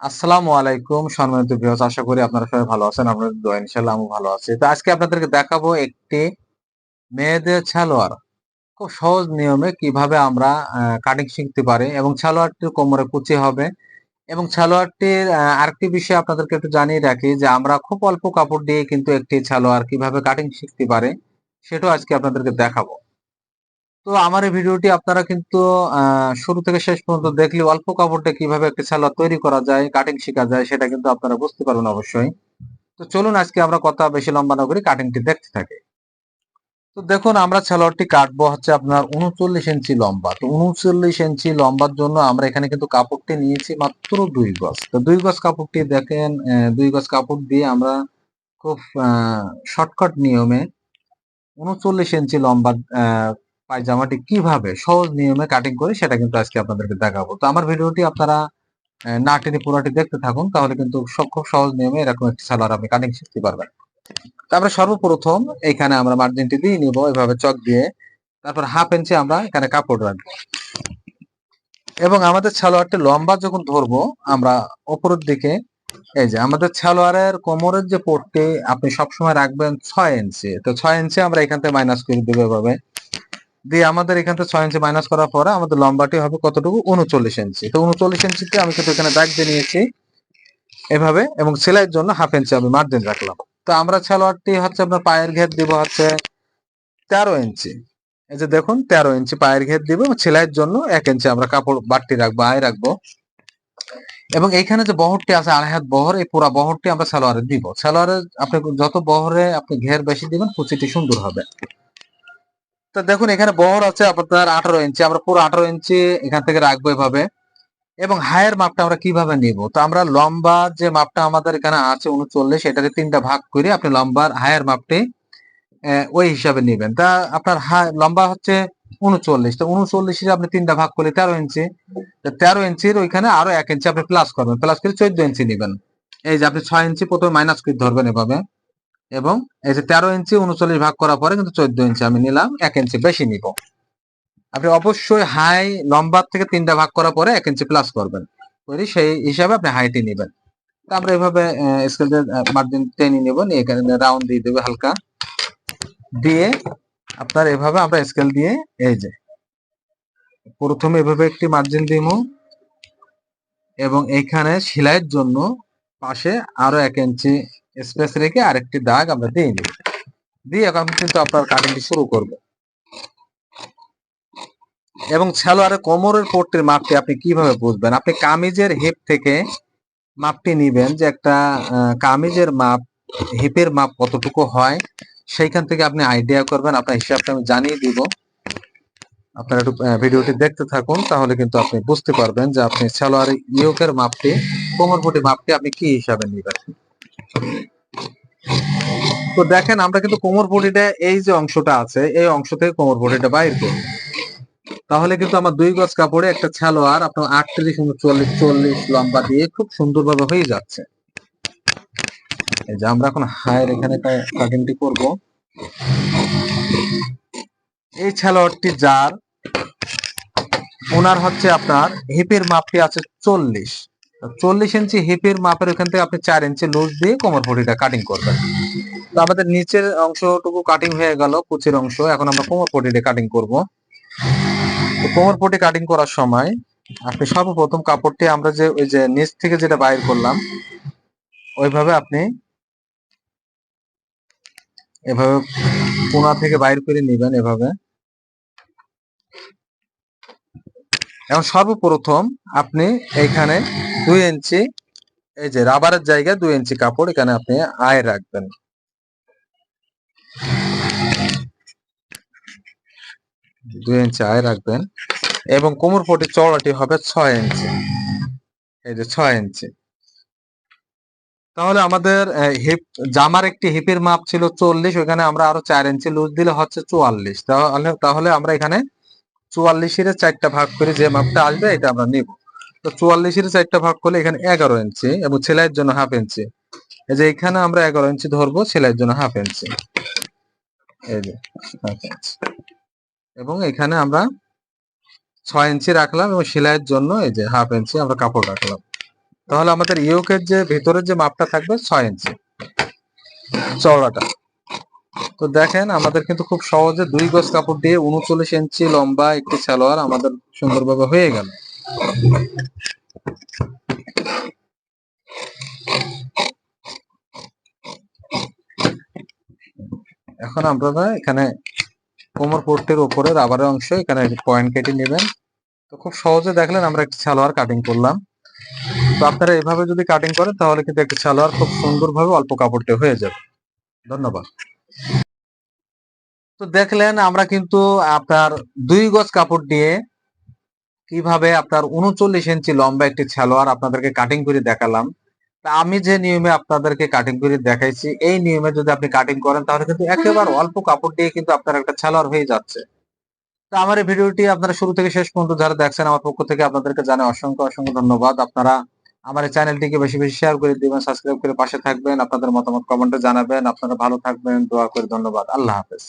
আসসালামু আলাইকুম, সম্মানিত ভিউয়ার্স আশা করি আপনারা সবাই ভালো আছেন আপনাদের দোয়া ইনশাআল্লাহ আমি ভালো আছি। তো আজকে আপনাদেরকে দেখাবো একটি মেয়েদের সালোয়ার খুব সহজ নিয়মে কীভাবে আমরা কাটিং শিখতে পারি এবং সালোয়ারটির কোমরে কুচি হবে। এবং সালোয়ারটির আরেকটি বিষয় আপনাদেরকে একটু জানিয়ে রাখি যে আমরা খুব অল্প কাপড় দিয়ে কিন্তু একটি সালোয়ার কীভাবে কাটিং শিখতে পারে, সেটাও আজকে আপনাদেরকে দেখাবো। তো আমার এই ভিডিওটি আপনারা কিন্তু শুরু থেকে শেষ পর্যন্ত দেখলে অল্প কাপড়টা কীভাবে একটি সালোয়ার তৈরি করা যায় কাটিং শেখা যায়, সেটা কিন্তু আপনারা বুঝতে পারবেন অবশ্যই। তো চলুন আজকে আমরা কথা বেশি লম্বা না করে কাটিংটি দেখতে থাকি। তো দেখুন, আমরা সালোয়ারটি কাটবো হচ্ছে আপনার উনচল্লিশ ইঞ্চি লম্বা। তো উনচল্লিশ ইঞ্চি লম্বার জন্য আমরা এখানে কিন্তু কাপড়টি নিয়েছি মাত্র দুই গজ। তো দুই গজ কাপড়টি দেখেন দুই গজ কাপড় দিয়ে আমরা খুব শর্টকাট নিয়মে উনচল্লিশ ইঞ্চি লম্বা পায়জামাটি কীভাবে সহজ নিয়মে কাটিং করি সেটা কিন্তু আজকে আপনাদেরকে দেখাবো। তো আমার ভিডিওটি আপনারা না টেনে পুরোটি দেখতে থাকুন, তাহলে কিন্তু খুব সহজ নিয়মে এরকম একটি সালোয়ার আপনি কাটিং শিখতে পারবেন। তারপরে সর্বপ্রথম এখানে আমরা মার্জিনটি দিয়ে নিব, এভাবে চক দিয়ে। তারপর হাফ ইঞ্চি আমরা এখানে কাপড় রাখব। এবং আমাদের সালোয়ারটি লম্বা যখন ধরবো, আমরা ওপরের দিকে, এই যে আমাদের সালোয়ারের কোমরের যে পোর্টটি আপনি সবসময় রাখবেন ছয় ইঞ্চি তো ছয় ইঞ্চি আমরা এখান থেকে মাইনাস করে দেবো এভাবে। দিয়ে আমাদের এখান থেকে ছয় ইঞ্চি মাইনাস করার পরে আমাদের লম্বাটি হবে কতটুকু? উনচল্লিশ ইঞ্চি। তো উনচল্লিশ ইঞ্চিতে আমি কিন্তু এখানে দাগ দিয়ে নিয়েছি এভাবে এবং সেলাইয়ের জন্য হাফ ইঞ্চি আমি মার্জিন রাখলাম। তো আমরা সালোয়ারটি হচ্ছে আপনার পায়ের ঘের দিব হচ্ছে তেরো ইঞ্চি। এই যে দেখুন, তেরো ইঞ্চি পায়ের ঘের দিব সেলাইয়ের জন্য এক ইঞ্চি আমরা কাপড় বাড়তি রাখব, আয় রাখব। এবং এইখানে যে বহরটি আছে, আড়াই হাত বহর, এই পুরা বহরটি আমরা সালোয়ারে দিব। সালোয়ারে আপনি যত বহরে আপনি ঘের বেশি দিবেন, কুচিটি সুন্দর হবে। তো দেখুন, এখানে বহর আছে আপনার আঠারো ইঞ্চি। আমরা পুরো আঠারো ইঞ্চি এখান থেকে রাখব এভাবে। এবং হায়ের মাপটা আমরা কীভাবে নিব? তো আমরা লম্বা যে মাপটা আমাদের এখানে আছে উনচল্লিশ, এটাকে তিনটা ভাগ করে আপনি লম্বার হায়ের মাপটি ওই হিসাবে নেবেন। তা আপনার লম্বা হচ্ছে উনচল্লিশ। তো উনচল্লিশে আপনি তিনটা ভাগ করলে তেরো ইঞ্চি। তেরো ইঞ্চির ওইখানে আরও এক ইঞ্চি আপনি প্লাস করবেন। প্লাস করে চোদ্দ ইঞ্চি নেবেন। এই যে আপনি ছয় ইঞ্চি প্রথমে মাইনাস করে ধরবেন এভাবে। এবং এই যে তেরো ইঞ্চি উনচল্লিশ ভাগ করার পরে কিন্তু চোদ্দ ইঞ্চি আমি নিলাম, এক ইঞ্চি বেশি নিব। আপনি অবশ্যই হাই লম্বার থেকে তিনটা ভাগ করার পরে এক ইঞ্চি প্লাস করবেন। করে সেই হিসাবে আপনি হাইটি নেবেন। তারপরে এভাবে স্কেল দিয়ে মার্জিন টেনে নিব, নিয়ে এখানে রাউন্ড দিয়ে দেবে হালকা। দিয়ে আপনার এভাবে আমরা স্কেল দিয়ে, এই যে প্রথমে এভাবে একটি মার্জিন দিব এবং এইখানে সেলাইয়ের জন্য পাশে আরও এক ইঞ্চি স্পেস রেখে আরেকটি দাগ আমরা দিয়ে নিব। দিয়ে এখন কিন্তু আপনার কাটিংটি শুরু করব। এবং সালোয়ারের কোমরের পট্টির মাপটি আপনি কীভাবে বুঝবেন? আপনি কামিজের হিপ থেকে মাপটি নিবেন যে একটা কামিজের মাপ হিপের মাপ কতটুকু হয়, সেইখান থেকে আপনি আইডিয়া করবেন। আপনার হিসাবটা আমি জানিয়ে দিব। আপনারা একটু ভিডিওটি দেখতে থাকুন, তাহলে কিন্তু আপনি বুঝতে পারবেন যে আপনি সালোয়ার ইয়োকের মাপটি, কোমর পটির মাপটি আপনি কি হিসাবে নিবেন। তো দেখেন, আমরা কিন্তু কোমর পটিটা এই যে অংশটা আছে, এই অংশ থেকে কোমর পটিটা বাইর করি। তাহলে কিন্তু আমার দুই গজ কাপড়ে একটা সালোয়ার আপনার আটত্রিশ উনচল্লিশ, চল্লিশ লম্বা দিয়ে খুব সুন্দরভাবে হয়ে যাচ্ছে। এই যে আমরা এখন হায়ের এখানে কাটিংটি করব। এই সালোয়ারটি যার, ওনার হচ্ছে আপনার হিপের মাপটি আছে চল্লিশ। চল্লিশ ইঞ্চি হিপের মাপের ওখান থেকে আপনি চার ইঞ্চি লুজ দিয়ে কোমর পটিটা কাটিং করবেন। তো আমাদের নিচের অংশটুকু কাটিং হয়ে গেল, কুচির অংশ। এখন আমরা কোমর পটিটা কাটিং করব। তো কোমর পটি কাটিং করার সময় আপনি সর্বপ্রথম কাপড়টি আমরা যে ওই যে নিচ থেকে যেটা বাইর করলাম, ওইভাবে আপনি এভাবে কোনা থেকে বাইর করে নেবেন এভাবে। এখন সর্বপ্রথম আপনি এইখানে দুই ইঞ্চি, এই যে রাবারের জায়গায় দুই ইঞ্চি কাপড় এখানে আপনি আয় রাখবেন। দুই ইঞ্চি আয় রাখবেন এবং কোমর পটি চওড়াটি হবে ছয় ইঞ্চি। এই যে ছয় ইঞ্চি। তাহলে আমাদের হিপ জামার একটি হিপের মাপ ছিল চল্লিশ ওখানে আমরা আরও চার ইঞ্চি লুজ দিলে হচ্ছে চুয়াল্লিশ। তাহলে তাহলে আমরা এখানে চুয়াল্লিশের চারটা ভাগ করে যে মাপটা আসবে, এটা আমরা নিব। তো চুয়াল্লিশের চারটা ভাগ করলে এখানে এগারো ইঞ্চি এবং সেলাইয়ের জন্য হাফ ইঞ্চি এই যে এখানে আমরা এগারো ইঞ্চি ধরবো, সেলাইয়ের জন্য হাফ ইঞ্চি এই যে এবং এখানে আমরা ছয় ইঞ্চি রাখলাম এবং সেলাইয়ের জন্য এই যে হাফ ইঞ্চি আমরা কাপড় রাখলাম। তাহলে আমাদের ইয়োকের যে ভেতরের যে মাপটা থাকবে ছয় ইঞ্চি চওড়াটা। তো দেখেন, আমাদের কিন্তু খুব সহজে দুই গজ কাপড় দিয়ে উনচল্লিশ ইঞ্চি লম্বা একটি সালোয়ার আমাদের সুন্দরভাবে হয়ে গেল। এখন আপনারা এখানে কোমর পট্টির উপরে রাবারের অংশ এখানে পয়েন্ট কেটে নেবেন। তো খুব সহজে দেখলেন আমরা একটি সালোয়ার কাটিং করলাম। তো আপনারা এভাবে যদি কাটিং করেন তাহলে কিন্তু একটি সালোয়ার খুব সুন্দরভাবে অল্প কাপড়তে হয়ে যাবে। ধন্যবাদ। তো দেখলেন আমরা কিন্তু আপনার দুই গজ কাপড় দিয়ে কীভাবে আপনার উনচল্লিশ ইঞ্চি লম্বা একটি সালোয়ার আপনাদেরকে কাটিং করে দেখালাম। তা আমি যে নিয়মে আপনাদেরকে কাটিং করে দেখাইছি, এই নিয়মে যদি আপনি কাটিং করেন, তাহলে কিন্তু একেবারে অল্প কাপড় দিয়ে কিন্তু আপনার একটা সালোয়ার হয়ে যাচ্ছে। তো আমার এই ভিডিওটি আপনারা শুরু থেকে শেষ পর্যন্ত যারা দেখছেন, আমার পক্ষ থেকে আপনাদেরকে জানাই অসংখ্য অসংখ্য ধন্যবাদ। আপনারা আমার এই চ্যানেলটিকে বেশি বেশি শেয়ার করে দিবেন সাবস্ক্রাইব করে পাশে থাকবেন, আপনাদের মতামত কমেন্টে জানাবেন। আপনারা ভালো থাকবেন, দোয়া করে ধন্যবাদ। আল্লাহ হাফেজ।